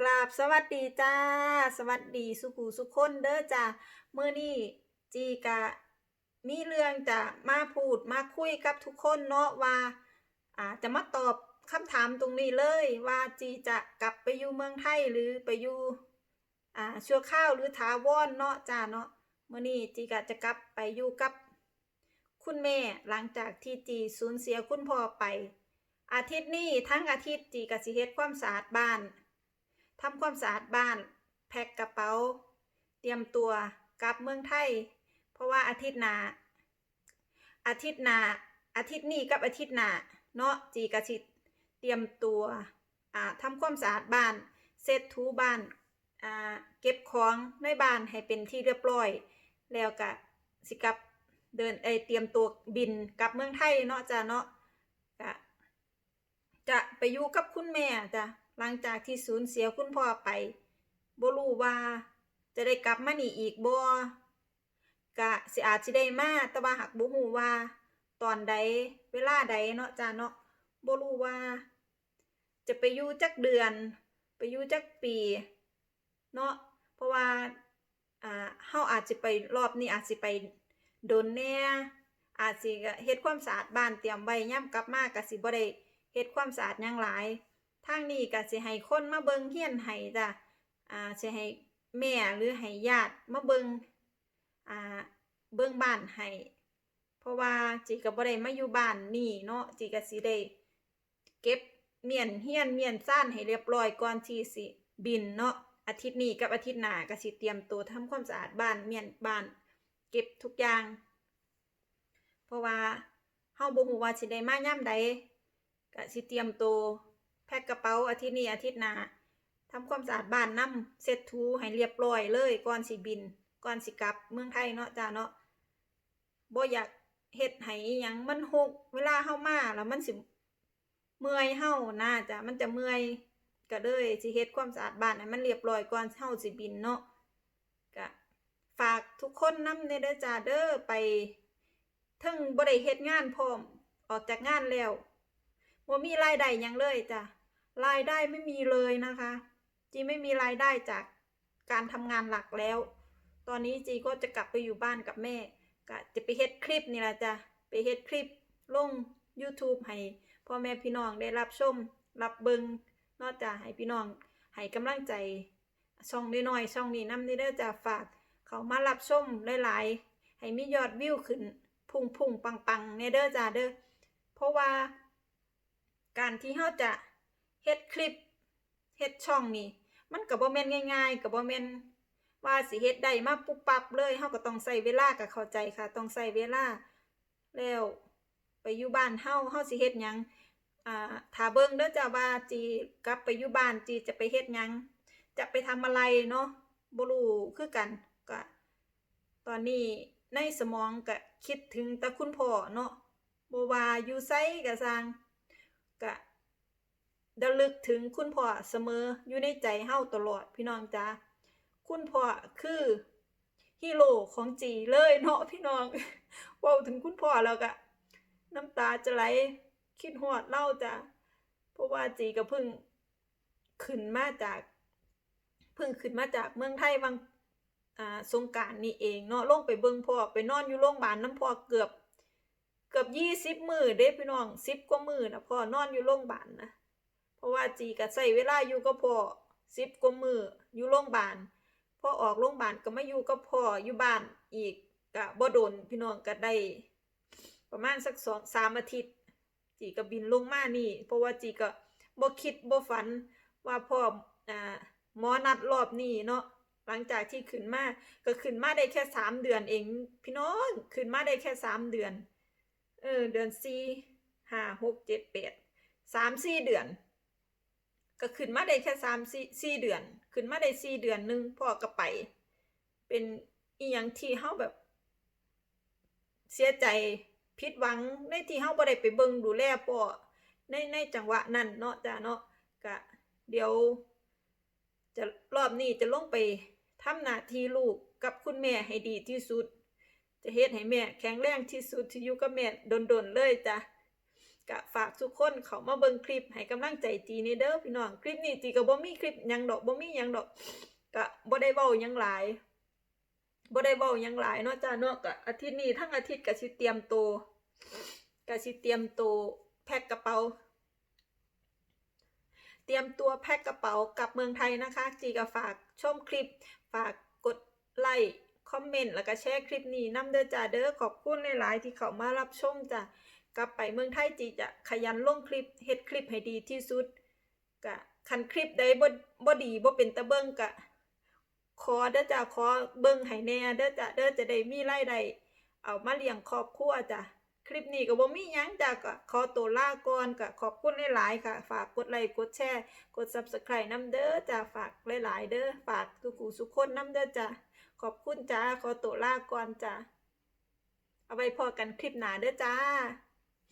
กราบสวัสดีจ้า สวัสดีสุขูสุขคนเด้อจ้าเมื่อนี้จีกะมีเรื่องจะมาพูดมาคุยกับทุกคนเนาะว่าอ่าจะมาตอบคำถามตรงนี้เลยว่าจีจะกลับไปอยู่เมืองไทยหรือไปอยู่อ่าชั่วข้าวหรือถาวรเนาะจ้าเนาะเมื่อนี้จีกะจะกลับไปอยู่กับคุณแม่หลังจากที่จีสูญเสียคุณพ่อไป อาทิตย์นี้ทั้งอาทิตย์จีกะสิเฮ็ดความสะอาดบ้าน ทำความสะอาดบ้าน แพ็คกระเป๋า เตรียมตัวกลับเมืองไทย เพราะว่าอาทิตย์หน้าอาทิตย์หน้าอาทิตย์นี้กับอาทิตย์หน้าเนาะจีกระสิดเตรียมตัวอ่าทำความสะอาดบ้านเซ็ตถูบ้านอ่าเก็บของในบ้านให้เป็นที่เรียบร้อย แล้วก็สิกับเดินเอเตรียมตัวบินกลับเมืองไทยเนาะจ้ะเนาะก็จะไปอยู่กับคุณแม่จ้ะ หลังจากที่สูญเสียคุณพ่อไปบ่รู้ว่าจะได้กลับมานี่อีกบ่ก็สิอาจสิได้มาแต่ว่าหักบ่ฮู้ว่า ตอนใดเวลาใดเนาะจ้าเนาะบ่รู้ว่า จะไปอยู่จักเดือน ไปอยู่จักปีเนาะเพราะว่าอ่าเฮาอาจสิไปรอบนี้อาจสิไปโดนแน่อาจสิเฮ็ดความสะอาดบ้านเตรียมไว้ย่ํกลับมาก็สิบ่ได้เฮ็ดความสะอาดยังหลาย ทางนี้ก็สิให้คนมาเบิงเฮียนให้จ้ะอ่าสิให้แม่หรือให้ญาติมาเบิงอ่าเบิงบ้านให้เพราะว่าจีก็บ่ได้มาอยู่บ้านนี่เนาะจีก็สิได้เก็บเมียนเฮียนเมียนซ่านให้เรียบร้อยก่อนที่สิบินเนาะอาทิตย์นี้กับอาทิตย์หน้าก็สิเตรียมตัวทำความสะอาดบ้านเมียนบ้าน เก็บทุกอย่าง เพราะว่าเฮาบ่ฮู้ว่าสิได้มายามใดก็สิเตรียมตัว แพ็คกระเป๋าอาทิตย์นี้อาทิตย์หน้าทำความสะอาดบ้านนำเซ็ตทูให้เรียบร้อยเลยก่อนสิบินก่อนสิกลับเมืองไทยเนาะจ้าเนาะบ่อยากเฮ็ดให้อิหยังมันหก เวลาเฮามาแล้วมันสิเมื่อยเฮานะจ้ะมันจะเมื่อยก็เลยสิเฮ็ดความสะอาดบ้านให้มันเรียบร้อยก่อนเฮาสิบินเนาะก็ฝากทุกคนนำเด้อจ้าเด้อไปถึงบ่ได้เฮ็ดงานพร้อมออกจากงานแล้วว่มีรายได้หยังเลยจ้ะ รายได้ไม่มีเลยนะคะ จีไม่มีรายได้จากการทำงานหลักแล้ว ตอนนี้จีก็จะกลับไปอยู่บ้านกับแม่ก็จะไปเฮ็ดคลิปนี่แหละจ้ะไปเฮ็ดคลิปลง YouTube ให้พ่อแม่พี่น้องได้รับชม รับเบิงนอกจากให้พี่น้องให้กำลังใจช่องน้อยๆช่องนี้นำนี่เด้อจ้ะฝากเขามารับชมหลายๆให้มียอดวิวขึ้นพุ่งๆปังๆในเด้อจ้ะเด้อเพราะว่า การที่เฮาจะ คลิปเฮ็ดช่องนี่มันก็บ่แม่นง่าย ๆก็บ่แม่นว่าสิเฮ็ดได้มาปุ๊บปั๊บเลยเฮาก็ต้องใช้เวลาก็เข้าใจค่ะ ต้องใช้เวลาแล้วไปอยู่บ้านเฮาเฮาสิเฮ็ดหยังอ่าถ้าเบิ่งเด้อจ้ะว่าจีกลับไปอยู่บ้านจีจะไปเฮ็ดหยังจะไปทำอะไรเนาะบ่รู้คือกันก็ตอนนี้ในสมองก็คิดถึงแต่คุณพ่อเนาะบ่ว่าอยู่ไสก็สร้างก็ ระลึกถึงคุณพ่อเสมออยู่ในใจเฮาตลอดพี่น้องจ้าคุณพ่อคือฮีโร่ของจีเลยเนาะพี่น้องว้าถึงคุณพ่อแล้วก็น้ำตาจะไหลคิดฮอดเล่าจ้ะเพราะว่าจีก็เพิ่งขึ้นมาจากเพิ่งขึ้นมาจากเมืองไทยวังอ่าสงการนี่เองเนาะลงไปเบิ่งพ่อไปนอนอยู่โรงพยาบาลน้ำพ่อเกือบ เกือบยี่สิบมือเด้พี่น้องสิบกว่ามือนะพ่อนอนอยู่โรงพยาบาลนะ ราะว่าจีก็ใส่เวลาอยู่กับพ่อสิบกว่ามืออยู่โรงพยาบาลพอออกโรงพยาบาลก็มาอยู่กับพ่ออยู่บ้านอีกก็บ่โดนพี่น้องก็ได้ ประมาณสักสองสามอาทิตย์ จีก็บินลงมานี่ เพราะว่าจีก็บ่คิดบ่ฝันว่าพ่ออ่าหมอนัดรอบนี้เนาะหลังจากที่ขึ้นมาก็ขึ้นมาได้แค่สามเดือนเอง พี่น้องขึ้นมาได้แค่สามเดือน เออ เดือนสี่ห้าหกเจ็ดแปดสามสี่เดือน ก็ขึ้นมาได้แค่สามสี่เดือน ขึ้นมาได้สี่เดือนหนึงพ่อก็ไป เป็นอีหยังที่เฮาแบบ เสียใจผิดหวังในที่เฮาบ่ได้ไปเบิ่งดูแลพ่อในในจังหวะนั้นเนาะจ้ะเนาะก็เดี๋ยว จะรอบนี้จะลงไปทำหน้าที่ลูกกับคุณแม่ให้ดีที่สุด จะเฮ็ดให้แม่แข็งแรงที่สุดที่อยู่กับแม่ดนๆเลยจ้ะ กะฝากทุกคนเขามาเบิ่งคลิปให้กำลังใจจีนี่เด้อพี่น้องคลิปนี้จีก็บ่มีคลิปยังดอกบ่มียังดอกกะบ่ได้เว้ายังหลายบ่ได้เว้ายังหลายเนาะจ้าเนาะกะอาทิตย์นี้ทั้งอาทิตย์ก็สิเตรียมตัวก็สิเตรียมตัวแพ็คกระเป๋า เตรียมตัวแพ็คกระเป๋ากลับเมืองไทยนะคะ จีก็ฝากชมคลิป ฝากกดไลค์คอมเมนต์แล้วก็แชร์คลิปนี้นำเด้อจ้าเด้อขอบคุณหลายๆที่เขามารับชมจ้ะ กลับไปเมืองไทยจีจะขยันลงคลิปเฮ็ดคลิปให้ดีที่สุดกะคันคลิปใดบ่บ่ดีบ่เป็นตะเบิ่งกะขอเด้อจ้าขอเบิ่งให้แน่เด้อจ้าเด้อจะได้มีรายได้เอามาเลี้ยงครอบครัวจ้ะคลิปนี้ก็บ่มีหยังจ้ะก็ขอตัวลาก่อนก็ขอบคุณหลายๆค่ะ ฝากกดไลค์กดแชร์ กด Subscribe น้ำเด้อจ้าฝากหลายๆเด้อฝากทุกผู้ทุกคนน้ำเด้อจ้าขอบคุณจ้าขอตัวลาก่อนจ้าเอาไว้พอกันคลิปหน้าเด้อจ้า